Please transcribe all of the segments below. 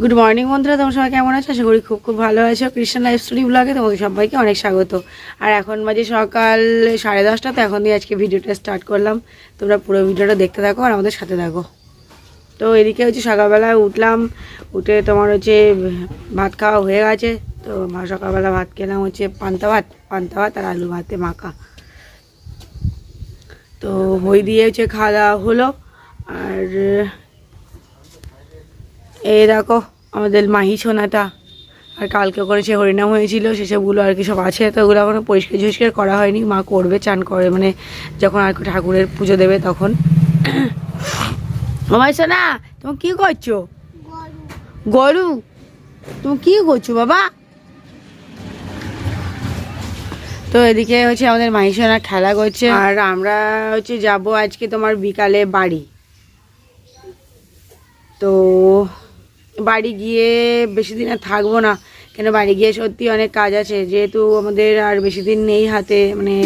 Good morning বন্ধুরা, তোমার সবাই কেমন আছো? আশা করি খুব খুব ভালো আছো। কৃষ্ণ লাইফ স্টোরি ব্লগে তোমাদের সবাইকে অনেক স্বাগত। আর এখন বাজে সকাল সাড়ে দশটা, তো এখন দিয়ে আজকে ভিডিওটা স্টার্ট করলাম। তোমরা পুরো ভিডিওটা দেখতে থাকো আর আমাদের সাথে থাকো। তো এদিকে হচ্ছে সকালবেলায় উঠলাম, উঠে তোমার হচ্ছে ভাত খাওয়া হয়ে গেছে। তো সকালবেলা ভাত খেলাম হচ্ছে পান্তা ভাত পান্তা ভাত আর আলু ভাতে মাখা। তো ওই দিয়ে হচ্ছে খাওয়া দাওয়া হলো। আর এই দেখো, আমাদের মাহি সোনাটা। আর কালকে করে সে হরিনাম হয়েছিল সেসবগুলো আর কি সব আছে তো ওগুলো এখনও পরিষ্কার ঝরিষ্কার করা হয়নি। মা করবে, চান করে মানে যখন আর ঠাকুরের পুজো দেবে তখন। আমার সোনা, তুমি কি করছ? গরু। তুমি কি করছ বাবা? তো এদিকে হচ্ছে আমাদের মাহি সোনা খেলা করছে। আর আমরা হচ্ছে যাব আজকে তোমার বিকালে বাড়ি। তো বাড়ি গিয়ে বেশি দিন আর থাকব না। কেন বাড়ি গিয়ে সত্যি অনেক কাজ আছে। যেহেতু আমাদের আর বেশি দিন নেই হাতে মানে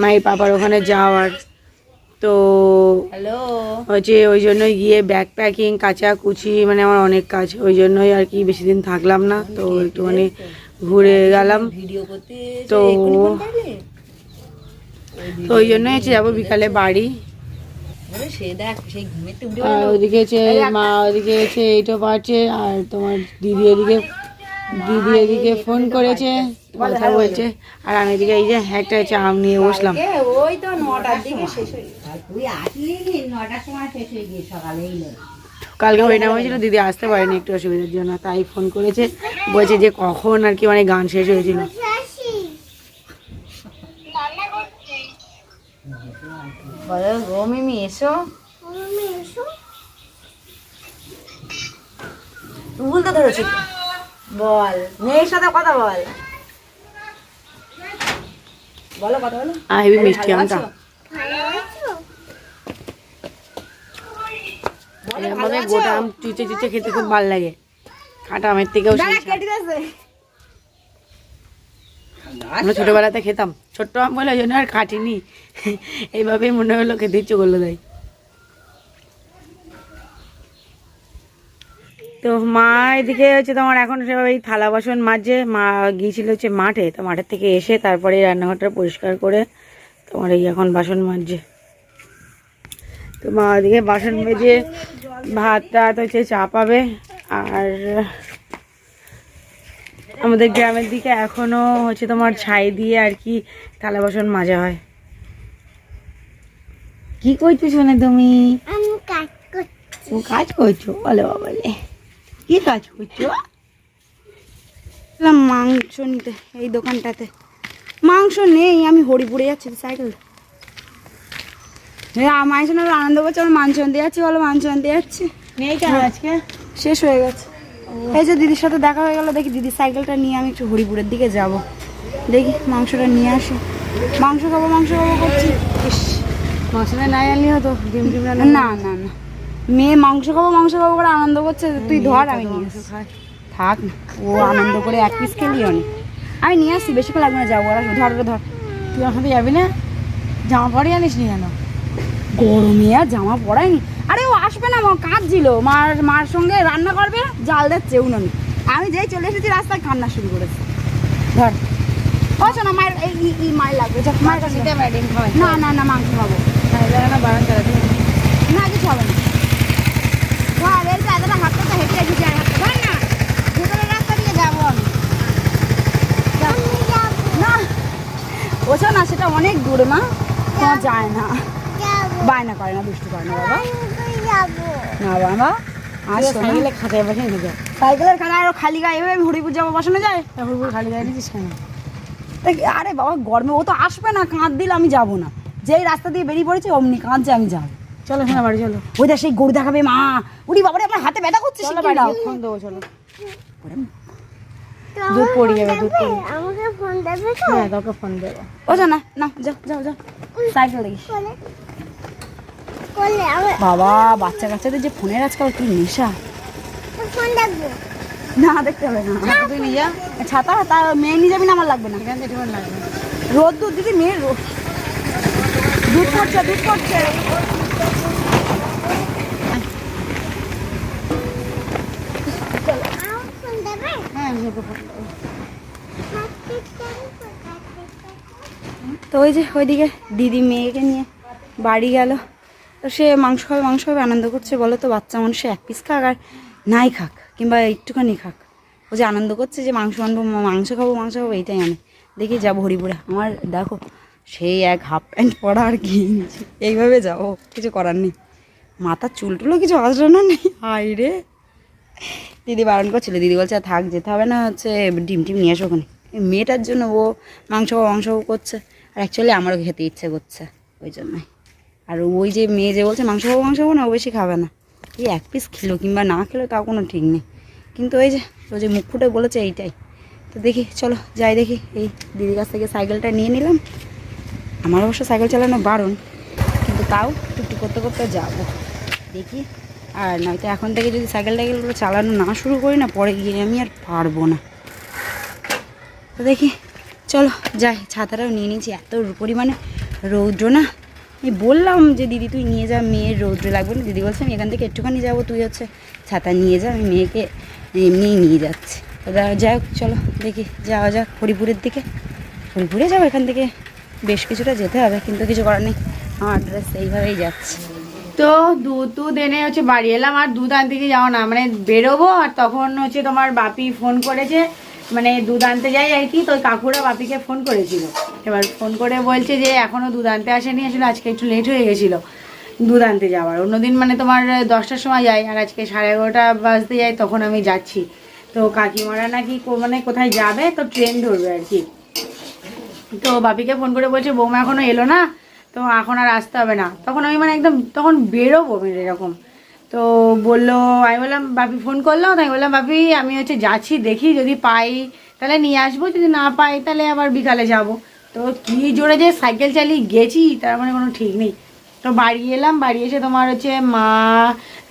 মায়ের পাপার ওখানে যাওয়ার। তো হচ্ছে ওই জন্যই গিয়ে ব্যাগ প্যাকিং কাঁচা কুচি মানে আমার অনেক কাজ। ওই জন্যই আর কি বেশি দিন থাকলাম না। তো একটুখানি ঘুরে গেলাম। তো তো ওই জন্যই হচ্ছে যাব বিকালে বাড়ি। আর হচ্ছে মা হচ্ছে এইটা পাচ্ছে আর তোমার দিদি এদিকে দিদি এদিকে ফোন করেছে কথা বলছে। আর আমি এদিকে এই যে একটা হচ্ছে আম নিয়ে বসলাম। ওই তো নটার দিকে শেষ হয়ে তুই আসলি নটার সময় শেষ হয়ে গিয়ে সকালে কালকে হরিনাম হয়েছিল দিদি আসতে পারেনি একটু অসুবিধার জন্য তাই ফোন করেছে। বলছে যে কখন আর কি মানে গান শেষ হয়েছিল। বলো গো মিমি এসো ভুলতে ধরেছি বল মেয়ের সাথে কথা বল বলো কথা বলো আর হেবি মিষ্টি আমটা এরকমভাবে গোটা আম চুচে চুচে খেতে খুব ভালো লাগে কাটা আমের থেকেও। আমরা ছোটবেলাতে খেতাম। ছোট্ট আম বলে ওই জন্য আর কাটিনি এইভাবেই মনে হলো খেতে ইচ্ছে করল তাই তো মা এদিকে হচ্ছে তোমার এখন সেভাবে এই থালা বাসন মাজে। মা গিয়েছিল হচ্ছে মাঠে। তো মাঠের থেকে এসে তারপরে এই রান্নাঘরটা পরিষ্কার করে তোমার এই এখন বাসন মাজছে তো মা ওদিকে বাসন মেজে ভাত টাত হচ্ছে চাপাবে আর আমাদের গ্রামের দিকে এখনও হচ্ছে তোমার ছাই দিয়ে আর কি থালা বাসন মাজা হয়। কি করছ শোনে তুমি? কাজ করছি। বলে বাবা কি কাজ করছ? মাংস নিতে এই দোকানটাতে। মাংস নেই আমি হরিপুরে যাচ্ছি সাইকেল না আনন্দ করছে আমার মাংস আনতে যাচ্ছি বলো মাংস আনতে যাচ্ছি। নেই কেন আজকে? শেষ হয়ে গেছে। এই যে দিদির সাথে দেখা হয়ে গেল দেখি দিদির সাইকেলটা নিয়ে আমি একটু হরিপুরের দিকে যাব। দেখি মাংসটা নিয়ে আসি। মাংস খাব মাংস খাব করছি। ইস, মশলা নাই আনলি হতো ডিম ডিম না না না। মেয়ে মাংস খাব মাংস খাব করে আনন্দ করছে তুই ধর আমি নিয়ে আসি। থাক না ও আনন্দ করে এক পিস খেলিও নি। আমি নিয়ে আসছি বেশিক্ষণ লাগবে না যাব ওরা ধর ধর তুই আমার সাথে যাবি না? জামা পরে আনিস নি কেন? গরমে আর জামা পরায়নি আরে ও আসবে না মা কাঁদছিল। মার মার সঙ্গে রান্না করবে জাল দিচ্ছে উনুনে। আমি যেই চলে এসেছি রাস্তায় কান্না শুরু করেছি। ধর। ও শোনা মায়ের এই ই- মায়ের লাগবে মায়ের কাছে না না না মাংস খাব। না না কিছু হবে না। ধর এই তো এতটা হাতটা তো হেঁটে এসেছি আর হাতটা ধর না ভেতরের রাস্তা দিয়ে যাব আমি। যাও। না। না সেটা অনেক দূরে মা। যায় না। বায়না করে না দুষ্টু করে না বাবা। না বাবা আর সাইকেলে খাতায় বসে নিতে সাইকেলের খানা আরও খালি গায়ে এভাবে হরিপুর যাব বসানো যায়? তারপর খালি গায়ে নিয়েছিস কেন? আরে বাবা গরমে ও তো আসবে না কাঁদ দিলে আমি যাব না। যেই রাস্তা দিয়ে বেরিয়ে পড়েছে অমনি কাঁদছে আমি যাব। চলো শোনা বাড়ি চলো। ওই দেখ সেই গরু দেখাবে মা। উনি বাবারে আমার হাতে ব্যথা করছে চলো বাড়ি দাও। ফোন দেবো চলো। দুধ পড়ে যাবে দুধ পড়ে আমাকে ফোন দেবে হ্যাঁ তোকে ফোন দেবো। ও যা না না যাও যাও যাও সাইকেল দেখি বাবা বাচ্চা কাচ্চাদের যে ফোনের আজকাল কি নেশা? না দেখতে হবে না। তুই নিয়ে যা। ছাতা তার মেয়ে নিয়ে যাবি না আমার লাগবে না। থেকে লাগবে। রোদ দুধ দিদি মেয়ের রোদ দুধ পড়ছে দুধ পড়ছে। তো ওই যে ওইদিকে দিদি মেয়েকে নিয়ে বাড়ি গেল। তো সে মাংস খাবে মাংস খাবে, আনন্দ করছে, বলো তো বাচ্চা মানুষে এক পিস খাক আর নাই খাক, কিংবা একটুখানি খাক। ও যে আনন্দ করছে যে মাংস আনব মাংস খাব মাংস খাব, এইটাই আনে। দেখি যাব হরিপুরে। আমার দেখো, সেই এক হাফ প্যান্ট পরা আর কি এইভাবে যাব, কিছু করার নেই। মাথার চুল টুলো কিছু আঁচড়ানো নেই। হাই রে। দিদি বারণ করছিল, দিদি বলছে থাক, যেতে হবে না, হচ্ছে ডিম টিম নিয়ে আসো ওখানে। মেয়েটার জন্য ও মাংস মাংস করছে। আর অ্যাকচুয়ালি আমারও খেতে ইচ্ছে করছে, ওই জন্যই। আর ওই যে মেয়ে যে বলছে, মাংস খাব মাংস খাব না, ও বেশি খাবে না। এই এক পিস খেলো, কিংবা না খেলো তাও কোনো ঠিক নেই। কিন্তু ওই যে, ও যে মুখ ফুটে বলেছে এইটাই। তো দেখি, চলো যাই দেখি। এই দিদির কাছ থেকে সাইকেলটা নিয়ে নিলাম। আমার অবশ্য সাইকেল চালানো বারণ কিন্তু তাও টুকটুক করতে করতে যাব। দেখি। আর নয়তো এখন থেকে যদি সাইকেল টাইকেলগুলো চালানো না শুরু করি না, পরে গিয়ে আমি আর পারব না। তো দেখি, চলো যাই। ছাতাটাও নিয়ে নিয়েছি, এত পরিমাণে রৌদ্র না। আমি বললাম যে, দিদি, তুই নিয়ে যা, মেয়ের রৌদ্রে লাগবে না। দিদি বলছে, আমি এখান থেকে একটুখানি যাব, তুই হচ্ছে ছাতা নিয়ে যা, আমি মেয়েকে এমনিই নিয়ে যাচ্ছি। তো যাই হোক, চলো দেখি, যাওয়া যাক হরিপুরের দিকে। হরিপুরে যাব, এখান থেকে বেশ কিছুটা যেতে হবে, কিন্তু কিছু করার নেই। আমার ড্রেস এইভাবেই যাচ্ছে। তো দুধ দুধ এনে হচ্ছে বাড়ি এলাম, আর দুধ আনতে গিয়ে যাও না মানে বেরোবো, আর তখন হচ্ছে তোমার বাপি ফোন করেছে মানে দুধ আনতে যাই আর কি, তো কাকুরা বাপিকে ফোন করেছিল। এবার ফোন করে বলছে যে এখনও দুধ আনতে আসেনি, আসলে আজকে একটু লেট হয়ে গেছিল দুধ আনতে যাওয়ার। অন্যদিন মানে তোমার দশটার সময় যাই আর আজকে সাড়ে এগারোটা বাজতে যাই তখন আমি যাচ্ছি। তো কাকিমারা নাকি মানে কোথায় যাবে? তো ট্রেন ধরবে আর কি। তো বাপিকে ফোন করে বলছে, বৌমা এখনও এলো না, তো এখন আর আসতে হবে না। তখন আমি মানে একদম, তখন বেরোবো মানে এরকম। তো বলল, আমি বললাম, বাপি ফোন করল? তাই বললাম, বাপি, আমি হচ্ছে যাচ্ছি, দেখি যদি পাই, তাহলে নিয়ে আসব, যদি না পাই, তাহলে আবার বিকালে যাব। তো কি জোরে যে সাইকেল চালিয়ে গেছি, তার মানে কোনো ঠিক নেই। তো বাড়ি এলাম, বাড়ি এসে তোমার হচ্ছে মা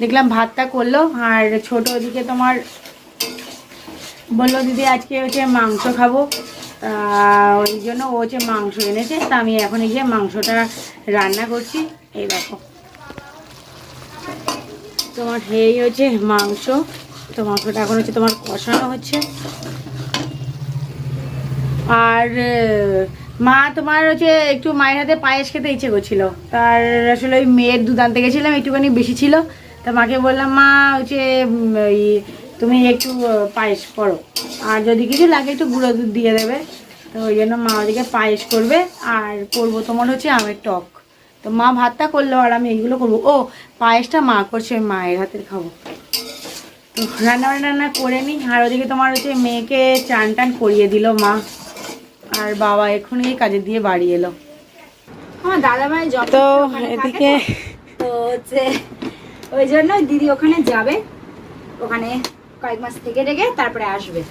দেখলাম ভাতটা করল, আর ছোট ওদিকে তোমার বলল, দিদি, আজকে হচ্ছে মাংস খাব। ওই জন্য ও হচ্ছে মাংস এনেছে, তা আমি এখন গিয়ে মাংসটা রান্না করছি। এই দেখো। তোমার এই হচ্ছে মাংস, তো মাংসটা এখন হচ্ছে তোমার কষানো হচ্ছে। আর মা তোমার হচ্ছে একটু মায়ের হাতে পায়েস খেতে ইচ্ছে করছিল। তার আসলে ওই মেয়ের দুধ আনতে গেছিলাম, একটুখানি বেশি ছিল। তা মাকে বললাম, মা, হচ্ছে তুমি একটু পায়েস করো। আর যদি কিছু লাগে একটু গুঁড়ো দুধ দিয়ে দেবে। তো ওই জন্য মা ওদিকে পায়েস করবে, আর করব তোমার হচ্ছে আমের টক। তো মা ভাতটা করল, আর আমি এইগুলো করব। ও, পায়েসটা মা করছে মায়ের হাতের খাব। তো রান্না বান্না করে নিই আর ওদিকে তোমার হচ্ছে মেয়েকে চান টান করিয়ে দিল মা। আর বাবা এক্ষুনি এই কাজে দিয়ে বাড়ি এলো। আমার দাদা ভাই যত তো এদিকে তো। হচ্ছে ওই জন্য দিদি ওখানে যাবে। ওখানে কয়েক মাস থেকে থেকে তারপরে আসবে।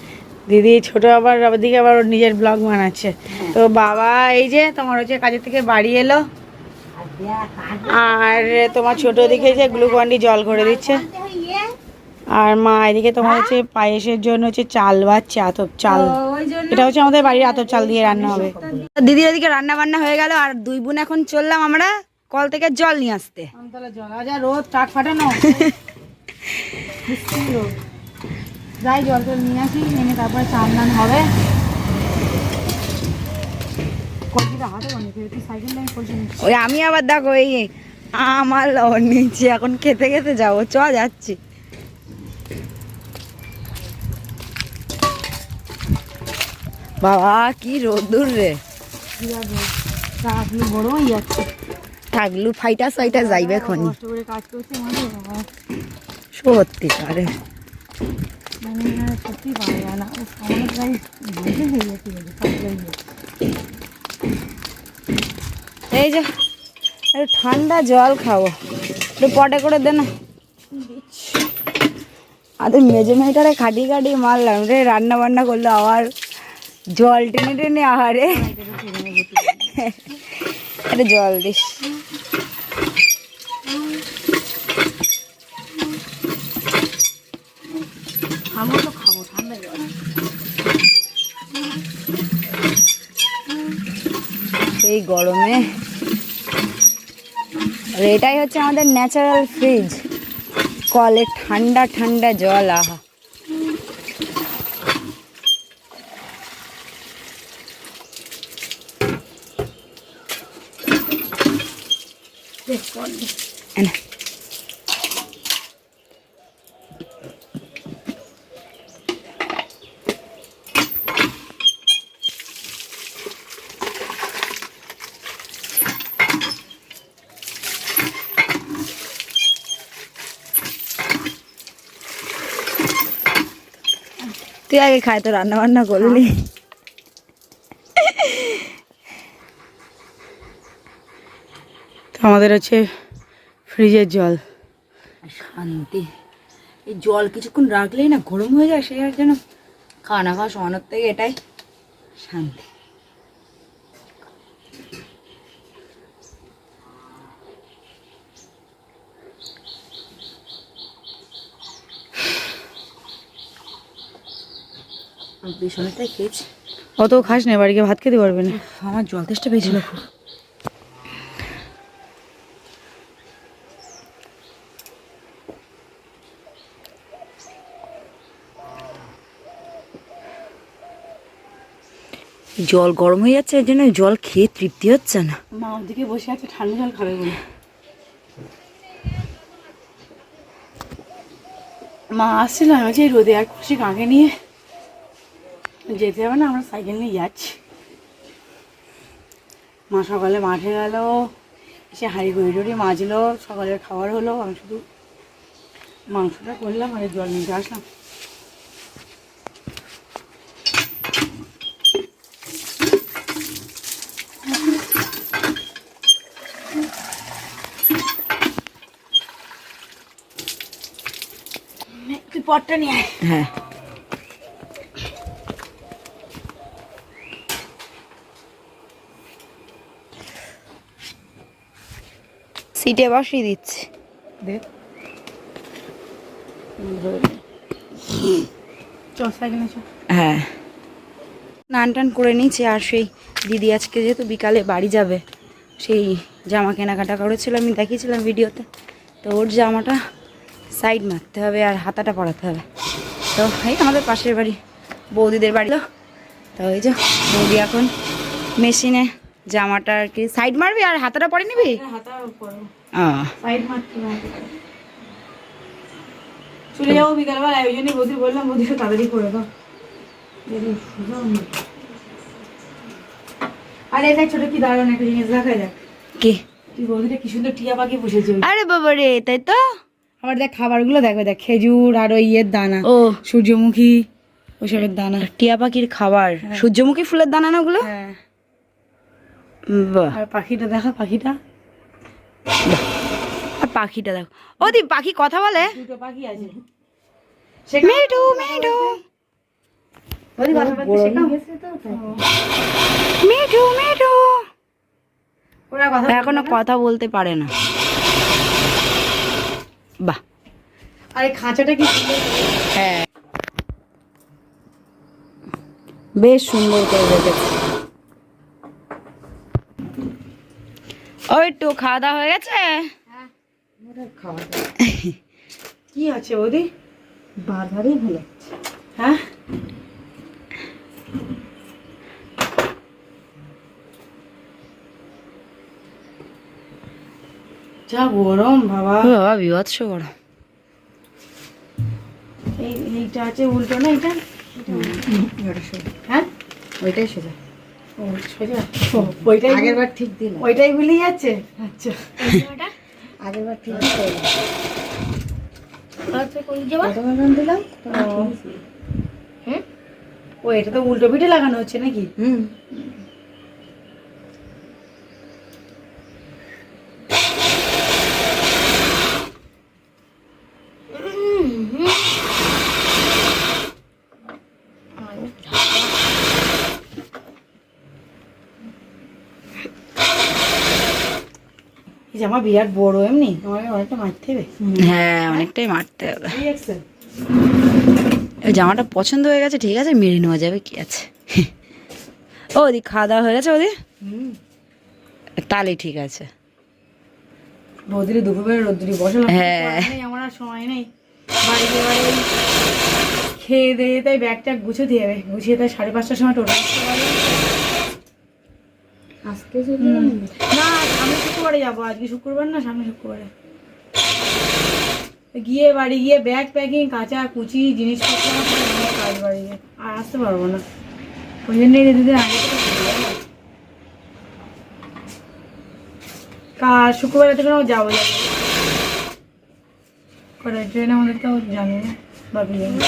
দিদি ছোট আবার ওদিকে আবার ওর নিজের ব্লগ বানাচ্ছে। তো বাবা এই যে তোমার হচ্ছে কাজের থেকে বাড়ি এলো। আর তোমার ছোট দিকে যে গ্লুকন্ডি জল করে দিচ্ছে। আর মা এদিকে তোমার হচ্ছে পায়েসের জন্য হচ্ছে চাল বাচ্ছে আতপ চাল। এটা হচ্ছে আমাদের বাড়ির আতপ চাল দিয়ে রান্না হবে। দিদি ওদিকে রান্না বান্না হয়ে গেল আর দুই বোন এখন চললাম আমরা কল থেকে জল নিয়ে আসতে। রোদ টাক ফাটানো। যাই জল টল নিয়ে আসি এনে তারপরে চান হবে। ওই আমি আবার দেখো এই আমার লবণ নিচ্ছি এখন খেতে খেতে যাব চ যাচ্ছি। বাবা কি রোদ্দুর রে। বড় যাচ্ছে। থাকলু ফাইটা সাইটা যাইবে এখন কাজ করছে মানে সত্যি আরে মানে আর সত্যি হয়ে জায়গায়। এই যে ঠান্ডা জল খাব। একটু পটে করে দে না। আরে মেজে মেয়েটারে খাটিয়ে খাটিয়ে মারলাম রে রান্না বান্না করল আবার। জল টেনে টেনে আহারে। একটা জল দিস। খাব তো খাব ঠান্ডা জল। এই গরমে। আর এটাই হচ্ছে আমাদের ন্যাচারাল ফ্রিজ কলে ঠান্ডা ঠান্ডা জল আহা। তুই আগে খায় তো রান্না বান্না করলি। আমাদের হচ্ছে ফ্রিজের জল। শান্তি। এই জল কিছুক্ষণ রাখলেই না গরম হয়ে যায় সেই আর যেন খাওয়া না খাওয়া সমানোর থেকে এটাই শান্তি। বেশ খেয়েছি। অত খাস না বাড়িকে ভাত খেতে পারবে না। আমার জল তেষ্টা পেয়েছিল খুব। জল গরম হয়ে যাচ্ছে, এর জন্য জল খেয়ে তৃপ্তি হচ্ছে না। মা ওদিকে বসে আছে, ঠান্ডা জল খাবে বলে। মা আসছিল, আমি বলছি রোদে আর খুশি কাঁকে নিয়ে? যেতে হবে না, আমরা সাইকেল নিয়ে যাচ্ছি। মা সকালে মাঠে গেল, এসে হাঁড়ি গড়ি টড়ি মাজলো, সকালের খাবার হলো, আমি শুধু মাংসটা করলাম, আর জল নিতে আসলাম তুই পটটা নিয়ে আয়। হ্যাঁ। সিটে বসিয়ে দিচ্ছি। দেখ হ্যাঁ। স্নান টান করে নিয়েছি আর সেই দিদি আজকে যেহেতু বিকালে বাড়ি যাবে সেই জামা কেনাকাটা করেছিল আমি দেখিয়েছিলাম ভিডিওতে। তো ওর জামাটা সাইড মারতে হবে আর হাতাটা পরাতে হবে। তো এই আমাদের পাশের বাড়ি বৌদিদের বাড়ি। তো তো ওই যে বৌদি এখন মেশিনে জামাটা আর কি সাইড মারবি আর হাতাটা পরে নিবি। চলে যাব বিকালবেলা ওই জন্যই বৌদি বললাম তাড়াতাড়ি করে দাও। আর এটা ছোট কি দারুণ একটা জিনিস দেখা যাক। কি? বৌদিটা কি সুন্দর টিয়া পাখি পুষেছে আরে বাবা রে তাই তো? আবার দেখ খাবারগুলো দেখবে দেখ খেজুর আর ওই ইয়ের দানা ও। সূর্যমুখী ওইসবের দানা। টিয়া পাখির খাবার। সূর্যমুখী ফুলের দানা না ওগুলো? হ্যাঁ। বাহ। আর পাখিটা দেখা পাখিটা? আর পাখিটা দেখো। ও দি পাখি কথা বলে। দুটো পাখি আছে। মেডু মেডু মেডু মেডু ওরা কথা এখনও কথা বলতে পারে না। বাহ। আরে খাঁচাটা কি হ্যাঁ। বেশ সুন্দর করে রেখেছে। ওই তো খাওয়া দাওয়া হয়ে গেছে? কি আছে ওদি? বারবারই ভালো হ্যাঁ? যা গরম বাবা। ও বাবা বিভৎস গরম এই এইটা আছে উল্টো না এটা? হ্যাঁ? ওইটাই সোজা। ও সোজা। ওইটাই আগের বার ঠিক দিল। ওইটাই ভুলে যাচ্ছে? আচ্ছা। আগের বার ঠিক আচ্ছা দিলাম ও এটা তো উল্টো পিঠে লাগানো হচ্ছে নাকি? হুম। জামা বিরাট বড় এমনি? আমাকে অনেকটা মারতে হবে? হ্যাঁ অনেকটাই মারতে হবে। জামাটা পছন্দ হয়ে গেছে ঠিক আছে মেরে নেওয়া যাবে কি আছে? ও ওদি খাওয়া দাওয়া হয়ে গেছে ওদি হুম। তাহলে ঠিক আছে। বৌদিরে দুপুরবেলা রোদ্দুরি বসালাম হ্যাঁ। আমার আর সময় নেই। বাড়ি গিয়ে বাড়ি খেয়ে দিয়ে তাই ব্যাগটা গুছোতে হবে গুছিয়ে তাই সাড়ে পাঁচটার সময় টোটো আসতে আজকে না শুক্রবারে যাব, আজকে শুক্রবার না, সামনে শুক্রবারে। গিয়ে বাড়ি গিয়ে ব্যাগ প্যাকিং কাঁচা কুচি, জিনিসপত্র কাজ বাড়ি গিয়ে। আর আসতে পারব না। ওই জন্যই দুদিন আগে। কাল শুক্রবার থেকে যাব যাব ট্রেন আমাদের তো জানি না বাপি জানি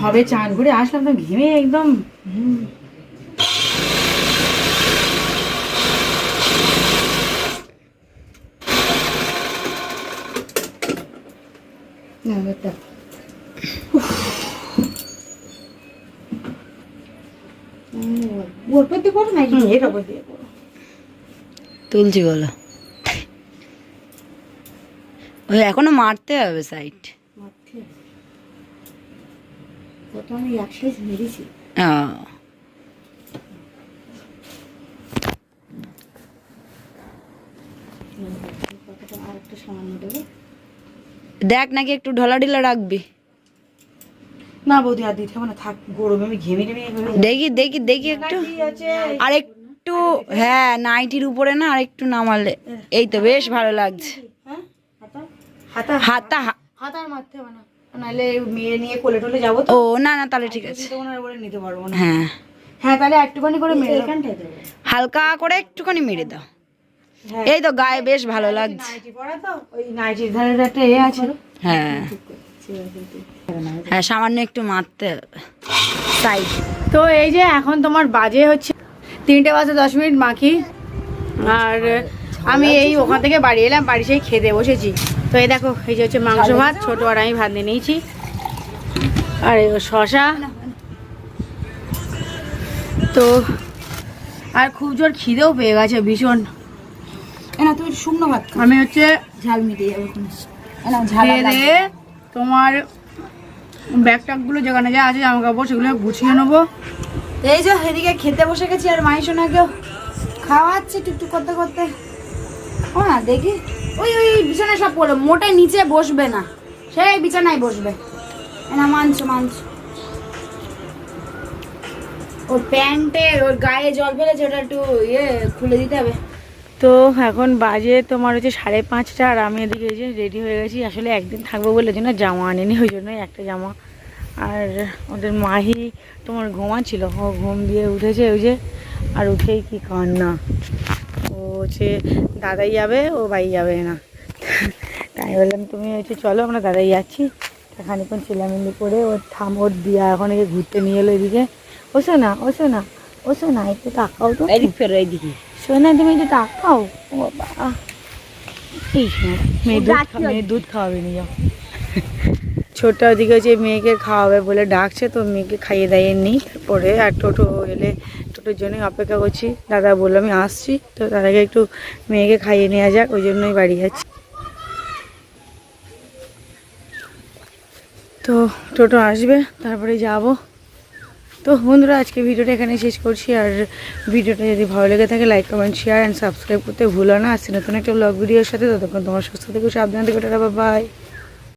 সবে চান করে আসলাম তো ঘেমে একদম। তুলছি বলো ওই এখনও মারতে হবে সাইড মারতে আমি এক সাইজ মেরেছি। দেখ নাকি একটু ঢলা ঢিলা রাখবি। না বৌদি আর দিতে হবে না থাক গরমে আমি ঘেমে টেমে দেখি দেখি দেখি একটু। আর একটু হ্যাঁ নাইটির উপরে না আর একটু নামালে। এই তো বেশ ভালো লাগছে। হ্যাঁ হাতা? হাতা? হাতা হাতার মারতে হবে না। নাহলে মেয়ে নিয়ে কোলে টোলে যাব তো। ও না না তাহলে ঠিক আছে। ওনার বলে নিতে পারব না। হ্যাঁ। হ্যাঁ তাহলে একটুখানি করে মেরে দাও। এখানটায় হালকা করে একটুখানি মেরে দাও। হ্যাঁ। এই তো গায়ে বেশ ভালো লাগছে। নাইটি পরা তো ওই নাইটির ধারে একটা এ আছে। হ্যাঁ। হ্যাঁ সামান্য একটু মারতে হবে। সাইড তো এই যে এখন তোমার বাজে হচ্ছে তিনটে বাজে দশ মিনিট মাখি আর আমি এই ওখান থেকে বাড়ি এলাম বাড়ি সেই খেতে বসেছি। তো এই দেখো এই যে হচ্ছে মাংস ভাত ছোট আর আমি ভাত নিয়ে নিয়েছি। আর এই শশা তো আর খুব জোর খিদেও পেয়ে গেছে ভীষণ। না তুমি শুকনো ভাত আমি হচ্ছে ঝাল মিটে যাবে তোমার ব্যাগ ট্যাগগুলো যেখানে যা আছে জামা কাপড় সেগুলো গুছিয়ে নেব। এই যে এদিকে খেতে বসে গেছি আর মাই সোনাকেও খাওয়াচ্ছে টুকটুক করতে করতে। ও না দেখি। ওই ওই, বিছানায় সব পড়ল মোটাই নিচে বসবে না। সেই বিছানায় বসবে। না, মানছো মানছো। ওর প্যান্টের, ওর গায়ে জল ফেলেছে, ওটা একটু ইয়ে খুলে দিতে হবে। তো এখন বাজে তোমার হচ্ছে সাড়ে পাঁচটা, আর আমি এদিকে যে রেডি হয়ে গেছি। আসলে একদিন থাকব বলে জন্য জামা আনিনি, ওই জন্যই একটা জামা। আর ওদের মাহি তোমার ঘুমাচ্ছিল। ও ঘুম দিয়ে উঠেছে ওই যে, আর উঠেই কি কান্না। ও হচ্ছে দাদাই যাবে ও ভাই যাবে না। তাই বললাম তুমি হচ্ছে চলো আমরা দাদাই যাচ্ছি। তা খানিক্ষণ চিলামিলি করে ওর থাম ওর দিয়া এখন এই ঘুরতে নিয়ে এলো এদিকে। ওসো না ওসো না ওসো না একটু তাকাও তো। এদিক ফেরো এইদিকে শোনা তুমি একটু তাকাও। ও বাবা। এই শোনো, মেয়ে দুধ মেয়ে দুধ খাওয়াবে নিয়ে যাও। ছোট্ট ওদিকে হচ্ছে মেয়েকে খাওয়াবে বলে ডাকছে তো মেয়েকে খাইয়ে দাইয়ে নিই। তারপরে আর টোটো এলে টোটোর জন্যই অপেক্ষা করছি। দাদা বলল, আমি আসছি। তো তার আগে একটু মেয়েকে খাইয়ে নেওয়া যাক, ওই জন্যই বাড়ি যাচ্ছি। তো টোটো আসবে, তারপরে যাব। তো বন্ধুরা, আজকে ভিডিওটা এখানে শেষ করছি। আর ভিডিওটা যদি ভালো লেগে থাকে like comment share and subscribe করতে ভুলো না। আসছি নতুন একটা ব্লগ ভিডিওর সাথে ততক্ষণ তোমার সুস্থ থেকে, সাবধান থেকে বাই